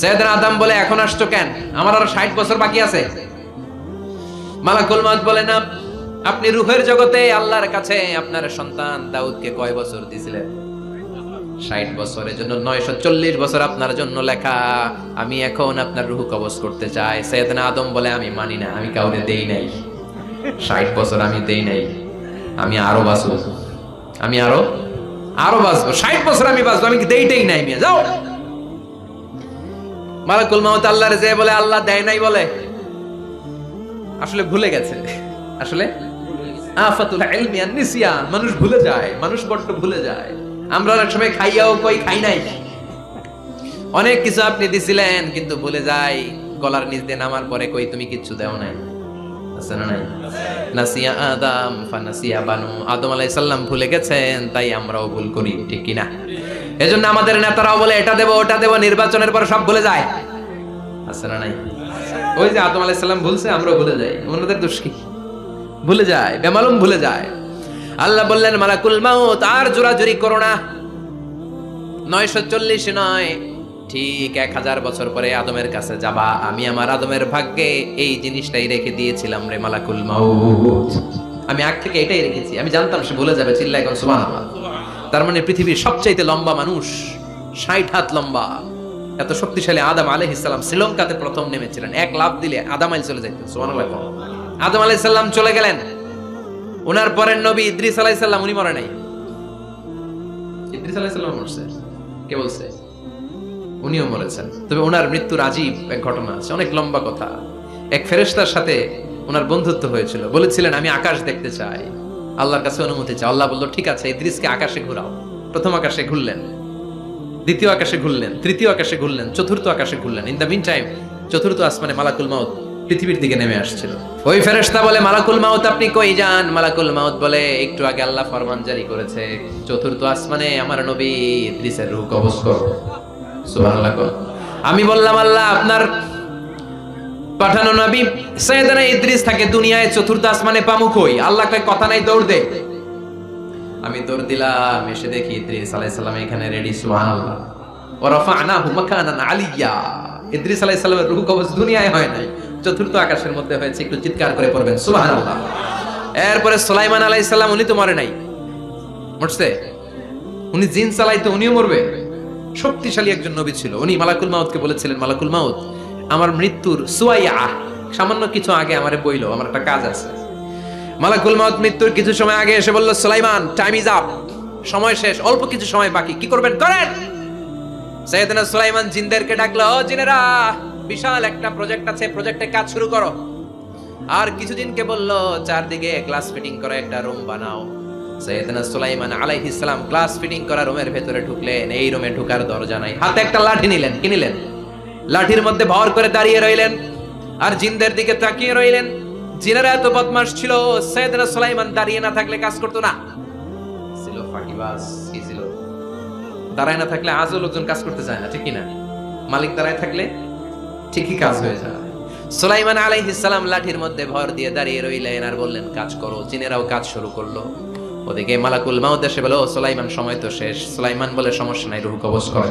সৈয়দনা আদম বলে, এখন আসছো কেন? আমার আরও ষাট বছর বাকি আছে। মালাকুল মাউত বলে, না, আপনি রুহের জগতে আল্লাহর কাছে আপনার সন্তান দাউদকে কয় বছর দিয়েছিলেন? ষাট বছরের জন্য নয়শো চল্লিশ বছর আপনার জন্য লেখা। আমি এখন আপনার রুহু কবজ করতে চাই। সৈয়দনা আদম বলে, আমি মানি না, আমি কাউকে দেই নাই। ষাট বছর আমি দেই নাই। আমি আরও বাঁচব। আমি আরও আরও বাঁচবো। ষাট বছর আমি বাঁচবো, আমি দেইটাই নাই মিয়া? যাও। মালাকুল মাহমুদ আল্লাহর যে বলে, আল্লাহ দেয় নাই বলে, আসলে ভুলে গেছে। আসলে আফাতুল ইলমি আন নিসিয়ান, মানুষ ভুলে যায়, মানুষ বড্ড ভুলে যায়। আমরা অনেক সময় খাইয়াও কই খাই নাই। অনেক কিছু আপনি দিছিলেন, কিন্তু ভুলে যাই। গলার নিচ দিয়ে নামার পরে কই, তুমি কিচ্ছু দেও নাই। আছে না নাই? নাসিয়া আদম, ফানাসিয়া বানু। আদম আলাইহিস সালাম ভুলে গেছেন, তাই আমরাও ভুল করি, ঠিক কি না এজন্য আমাদের নেতারাও বলে, এটা দেব, ওটা দেব, নির্বাচনের পর সব ভুলে যায়। আছে না নাই? ওই যে আদম আলাইহিস সালাম ভুলছে, আমরাও ভুলে যাই। ওনাদের দোষ কি? ভুলে যায়, বেমালুম ভুলে যায়। আল্লাহ বললেন, মালাকুল মাউত, আর জোরাজুরি করো না। নয়শো চল্লিশ নয়, ঠিক এক হাজার বছর পরে আদমের কাছে যাবা। আমি আমার আদমের ভাগ্যে এই জিনিসটাই রেখে দিয়েছিলাম রে মালাকুল মাউত। আমি আগ থেকে এটাই রেখেছি। আমি জানতাম সে ভুলে যাবে চিল্লা এখন সুবাহ তার মানে পৃথিবীর সবচাইতে লম্বা মানুষ ষাট হাত লম্বা। এত শক্তিশালী আদম সালাম শ্রীলঙ্কাতে প্রথম নেমেছিলেন। এক লাভ দিলে আদাম আইল চলে যাইতেন আদম সালাম চলে গেলেন। ওনার পরের নবী ইদ্রিস আলাইহিস সালাম, উনি মরে নাই। ইদ্রিস আলাইহিস সালাম মরছে। কে বলছে? উনিও মরেছেন। তবে ওনার মৃত্যুর আজীব এক ঘটনা আছে। অনেক লম্বা কথা। এক ফেরেশতার সাথে ওনার বন্ধুত্ব হয়েছিল। বলেছিলেন, আমি আকাশ দেখতে চাই। আল্লাহর কাছে অনুমতি চাই আল্লাহ বলল, ঠিক আছে ইদ্রিসকে আকাশে ঘুরাও। প্রথম আকাশে ঘুরলেন, দ্বিতীয় আকাশে ঘুরলেন, তৃতীয় আকাশে ঘুরলেন, চতুর্থ আকাশে ঘুরলেন। ইন দ্য মিন টাইম চতুর্থ আসমানে মালাকুল মাউত পৃথিবীর দিকে নেমে আসছিল। ওই ফেরেশতা বলে, মালাকুল মাউত, আপনি কই যান? মালাকুল মাউত বলে, একটু আগে আল্লাহ ফরমান জারি করেছে। চতুর্থ আসমানে আমার নবী ইদ্রিসের রূহ কবজ করো। সুবহানাল্লাহ আমি বললাম, আল্লাহ, আপনার পাঠানো নবী। সৈয়দনা ইদ্রিস থাকে দুনিয়ায় চতুর্থ আসমানে পামু কই আল্লাহ কয়, কথা নাই, দৌড় দে। আমি দৌড় দিলাম, এসে দেখি ইদ্রিস আলাইহিস সালাম এখানে রেডি সুবহানাল্লাহ। ওয়া রাফা'নাহু মাকানান আলিয়্যা। ইদ্রিস আলাইহিস সালামের রূহ কবজ দুনিয়ায় হয় নাই। চতুর্থ আকাশের মধ্যে হয়েছে, একটু চিৎকার করে পড়বেন, সুবহানাল্লাহ। এরপরে সুলাইমান আলাইহিস সালাম, উনি তো মরে নাই। মরছে? উনি জিন চালাইতো, উনিও মরবে। শক্তিশালী একজন নবী ছিল। উনি মালাকুল মাউতকে বলেছিলেন, মালাকুল মাউত আমার মৃত্যুর সুয়াইয়া, সামান্য কিছু আগে আমার বইলো, আমার একটা কাজ আছে। মালাকুল মাউত মৃত্যুর কিছু সময় আগে এসে বলল, সুলাইমান টাইম ইজ আপ সময় শেষ, অল্প কিছু সময় বাকি, কি করবেন, করেন? সৈয়দনা সুলাইমান জিনদেরকে ডাকলো, ও জিনেরা, বিশাল একটা প্রজেক্ট আছে প্রজেক্টে কাজ শুরু করো। আর কিছুদিনকে বলল, চারদিকে গ্লাস ফিটিং করা একটা রুম বানাও। সৈয়দনা সুলাইমান আলাইহিস সালাম গ্লাস ফিটিং করা রুমের ভেতরে ঢুকলেন, এই রুমে ঢুকার দরজা নাই। হাতে একটা লাঠি নিলেন, কি নিলেন? লাঠির মধ্যে ভর করে দাঁড়িয়ে রইলেন আর জিনদের দিকে তাকিয়ে রইলেন। জিনেরা এত বদমাস ছিল, সৈয়দনা সুলাইমান দাঁড়িয়ে না থাকলে কাজ করতো না। ছিল ফাঁকিবাজ ছিল? দাঁড়ায় না থাকলে আজও লোকজন কাজ করতে না না মালিক দাঁড়ায় থাকলে ঠিকই কাজ হয়ে যায়। সুলাইমান লাঠির মধ্যে ভর দিয়ে দাঁড়িয়ে রইলেন আর বললেন, কাজ করো, জিনেরাও কাজ শুরু করল। ওদিকে মালাকুল মাউদ বলে সুলাইমান, সময় তো শেষ। সুলাইমান বলে, সমস্যা নাই, রুহ কবজ করে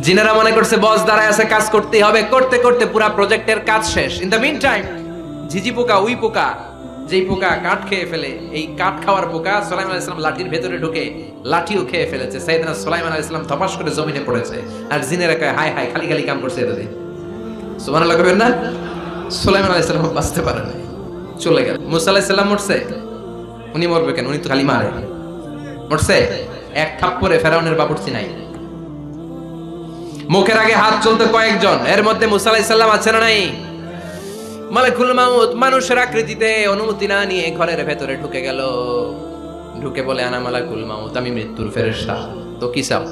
জিনেরা মনে করছে, বস, দাঁড়ায় আছে, কাজ করতেই হবে। করতে করতে পুরা প্রজেক্টের কাজ শেষ। ইন দ্য মিন টাইম ঝিঝি পোকা, উই পোকা, যেই পোকা কাঠ খেয়ে ফেলে, এই কাঠ খাওয়ার পোকা সোলাইমান আলাইহিস সালাম লাঠির ভেতরে ঢুকে লাঠিও খেয়ে ফেলেছে। সাইয়েদনা সোলাইমান আলাইহিস সালাম ধপাস করে জমিনে পড়েছে। আর জিনেরা কয় হাই হাই খালি খালি কাম করছে এতদিন। সুবহানাল্লাহ কবেন না? সুলাইমান আলাইসাল্লাম বাঁচতে পারে না চলে গেল। মুসা আলাইসাল্লাম মরছে? উনি মরবে কেন? উনি তো খালি মারে। মরছে? এক থাপ্পরে ফেরাউনের বাবুর্চি নাই। মুখের আগে হাত চলতে কয়েকজন। এর মধ্যে মুসা আলাইসাল্লাম আছে না নাই? মালাকুল মাউত মানুষের আকৃতিতে অনুমতি না নিয়ে ঘরের ভেতরে ঢুকে গেল। ঢুকে বলে, আনা মালাকুল মাউত, আমি মৃত্যুর ফেরেশতা। তো কি চাও?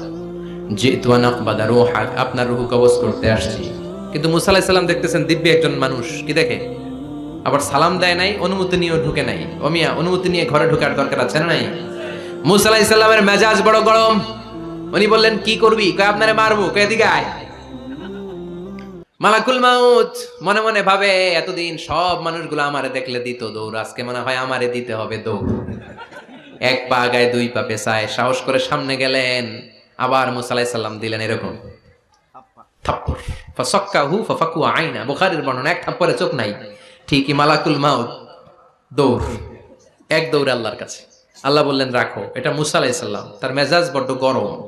যে তুয়ান আকবাদা রুহাক, আপনার রুহু কবজ করতে আসছি। কিন্তু মুসা আলাইহিস সালাম দেখতেছেন, দিব্য একজন মানুষ। কি দেখে? আবার সালাম দেয় নাই, অনুমতি নিয়েও ঢুকে নাই। অমিয়া, অনুমতি নিয়ে ঘরে ঢোকার দরকার আছে না নাই? মুসা আলাইহিস মেজাজ বড় গরম। উনি বললেন, কি করবি? কয়, আপনারে মারবো। কয়, এদিকে আয়। মালাকুল মাউত মনে মনে ভাবে, এতদিন সব মানুষগুলো আমারে দেখলে দিত দৌড়, আজকে মনে হয় আমারে দিতে হবে দৌড়। এক পা গায়ে, দুই পা পেছায় সাহস করে সামনে গেলেন, আবার মুসালাই সাল্লাম দিলেন এরকম। হু ফাফাকু আইনা। বুখারীর বর্ণনা, এক থাপ্পরে চোখ নাই। ঠিকই মালাকুল মাউত দৌড়। এক দৌড়ে আল্লাহর কাছে। আল্লাহ বললেন, রাখো। এটা মুসা আলাইহিস সালাম। তার মেজাজ বড্ড গরম।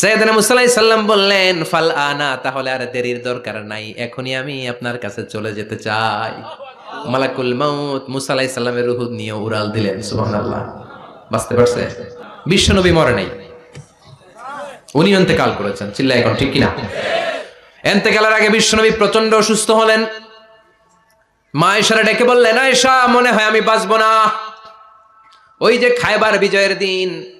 সৈয়দনা মুসা আলাইহিস সাল্লাম বললেন, ফাল আনা, তাহলে আর দেরির দরকার নাই। এখনই আমি আপনার কাছে চলে যেতে চাই। মালাকুল মাউত মুসা আলাইহিস সাল্লামের রূহ নিয়ে উড়াল দিলেন, সুবহানাল্লাহ। বাঁচতে পারছে? বিশ্বনবী মরে নাই। উনি অন্তেকাল করেছেন চিল্লা এখন ঠিক কিনা? এন্তেকালের আগে বিশ্বনবী প্রচণ্ড অসুস্থ হলেন। মা এসারা ডেকে বললেন, আয়েশা, মনে হয় আমি বাঁচবো না। ওই যে খায়বার বিজয়ের দিন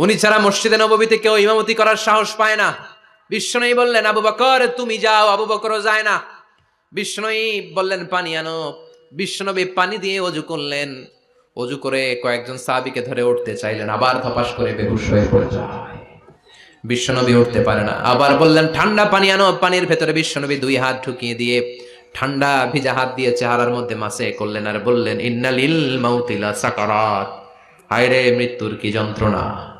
উনি ছাড়া মসজিদে নববীতে কেউ ইমামতি করার সাহস পায় না। বিষ্ণনই বললেন, আবু বকর, তুমি যাও, আবু বকরও যায় না। বিষ্ণনই বললেন, পানি আনো। বিষ্ণনবী পানি দিয়ে অজু করলেন। অজু করে কয়েকজন সাহাবীকে ধরে উঠতে চাইলেন, আবার ধপাস করে বেহুশ হয়ে পড়ে যায়। বিশ্বনবী উঠতে পারে না। আবার বললেন, ঠান্ডা পানি আনো। পানির ভেতরে বিশ্বনবী দুই হাত ঢুকিয়ে দিয়ে ঠান্ডা ভিজা হাত দিয়ে চেহারার মধ্যে মাসে করলেন আর বললেন, ইন্নালিল মাউতিলা সাকারাত। হায়রে, মৃত্যুর কি যন্ত্রণা।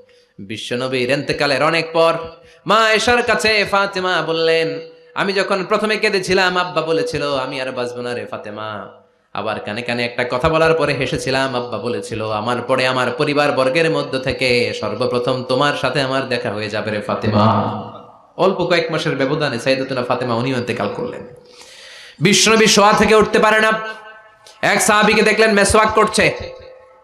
বিশ্বনবীর এন্তেকালের অনেক পর মা এশার কাছে ফাতেমা বললেন, আমি যখন প্রথমে কেঁদেছিলাম, আব্বা বলেছিল, আমি আর বাঁচবো না রে ফাতেমা। আবার কানে কানে একটা কথা বলার পরে হেসেছিলাম, আব্বা বলেছিল, আমার পরে আমার পরিবার বর্গের মধ্য থেকে সর্বপ্রথম তোমার সাথে আমার দেখা হয়ে যাবে রে ফাতেমা। অল্প কয়েক মাসের ব্যবধানে সাইদাতুনা ফাতেমা উনিও ইন্তেকাল করলেন। বিষ্ণনবী শোয়া থেকে উঠতে পারে না। এক সাহাবিকে দেখলেন মেসওয়াক করছে।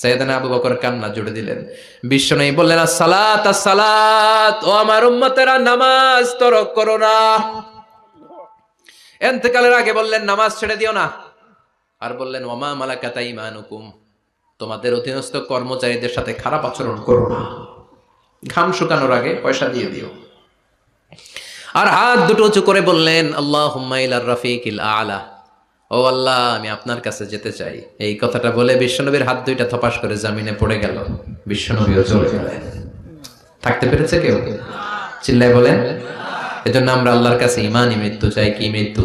সৈয়দনা আবু বকর কান্না জুড়ে দিলেন। বিশ্ব নেই বললেন সালাত সালাত ও আমার উম্মতেরা, নামাজ তরক করো না। এন্তেকালের আগে বললেন, নামাজ ছেড়ে দিও না। আর বললেন ওমা মালাকাতা ইমানুকুম, তোমাদের অধীনস্থ কর্মচারীদের সাথে খারাপ আচরণ করো না। ঘাম শুকানোর আগে পয়সা দিয়ে দিও। আর হাত দুটো উঁচু করে বললেন আল্লাহ হুম্মাইলার রফিকিল আলা। ও আল্লাহ, আমি আপনার কাছে যেতে চাই। এই কথাটা বলে বিশ্বনবীর হাত দুইটা থপাস করে জামিনে পড়ে গেল। বিশ্বনবীও চলে গেলেন। থাকতে পেরেছে কেউ? চিল্লায় বলেন, এজন্য আমরা আল্লাহর কাছে ইমানই মৃত্যু চাই, কি মৃত্যু?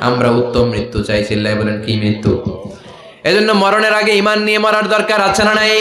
আমরা উত্তম মৃত্যু চাই। চিল্লায় বলেন, কি মৃত্যু? এজন্য মরণের আগে ইমান নিয়ে মরার দরকার আছে না নাই?